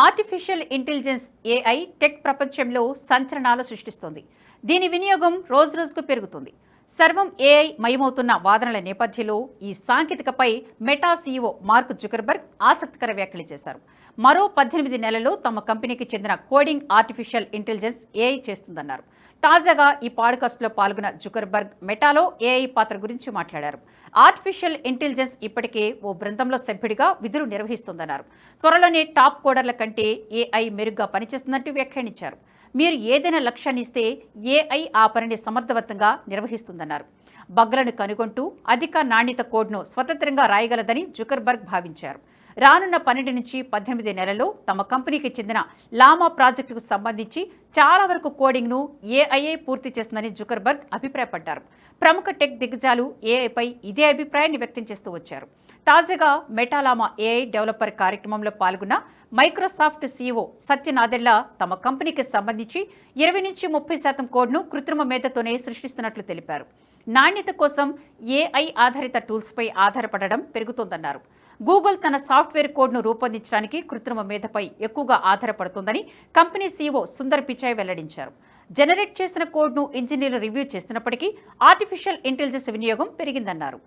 Artificial intelligence AI tech ప్రపంచంలో సంచలనాలు సృష్టిస్తోంది. దీని వినియోగం రోజురోజుకు పెరుగుతుంది. సర్వం ఏఐ మయమవుతున్న వాదనల నేపథ్యంలో ఈ సాంకేతికపై మెటా సీఈఓ మార్క్ జుకర్బర్గ్ ఆసక్తికర వ్యాఖ్యలు చేశారు. మరో పద్దెనిమిది నెలల్లో తమ కంపెనీకి చెందిన కోడింగ్ ఆర్టిఫిషియల్ ఇంటెలిజెన్స్ ఏఐ చేస్తుందన్నారు. తాజాగా ఈ పాడ్కాస్ట్లో పాల్గొన్న జుకర్బర్గ్ మెటాలో ఏఐ పాత్ర గురించి మాట్లాడారు. ఆర్టిఫిషియల్ ఇంటెలిజెన్స్ ఇప్పటికే ఓ బృందంలో సభ్యుడిగా విధులు నిర్వహిస్తుందన్నారు. త్వరలోనే టాప్ కోడర్ల కంటే ఏఐ మెరుగ్గా పనిచేస్తున్నట్టు వ్యాఖ్యానించారు. మీరు ఏదైనా లక్ష్యాన్ని ఇస్తే ఏఐ ఆ పనిని సమర్థవంతంగా నిర్వహిస్తుందన్నారు బగ్లను కనుగొంటూ అధిక నాణ్యత కోడ్ను స్వతంత్రంగా రాయగలదని జుకర్బర్గ్ భావించారు. రానున్న పన్నెండు నుంచి పద్దెనిమిది నెలల్లో తమ కంపెనీకి చెందిన లామా ప్రాజెక్టుకు సంబంధించి చాలా వరకు కోడింగ్ను ఏఐఏ పూర్తి చేస్తుందని జుకర్బర్గ్ అభిప్రాయపడ్డారు. ప్రముఖ టెక్ దిగ్గజాలు ఏఐపై ఇదే అభిప్రాయాన్ని వ్యక్తం చేస్తూ వచ్చారు. తాజాగా మెటాలామా ఏఐ డెవలపర్ కార్యక్రమంలో పాల్గొన్న మైక్రోసాఫ్ట్ సీఈఓ సత్యనాదెల్లా తమ కంపెనీకి సంబంధించి ఇరవై నుంచి ముప్పై శాతం కోడ్ను కృత్రిమ మేధతోనే సృష్టిస్తున్నట్లు తెలిపారు. నాణ్యత కోసం ఏఐ ఆధారిత టూల్స్పై ఆధారపడడం పెరుగుతోందన్నారు. గూగుల్ తన సాఫ్ట్వేర్ కోడ్ను రూపొందించడానికి కృత్రిమ మేధపై ఎక్కువగా ఆధారపడుతోందని కంపెనీ సీఈఓ సుందర్ పిచాయ్ వెల్లడించారు. జనరేట్ చేసిన కోడ్ను ఇంజనీర్లు రివ్యూ చేసినప్పటికీ ఆర్టిఫిషియల్ ఇంటెలిజెన్స్ వినియోగం పెరిగిందన్నారు.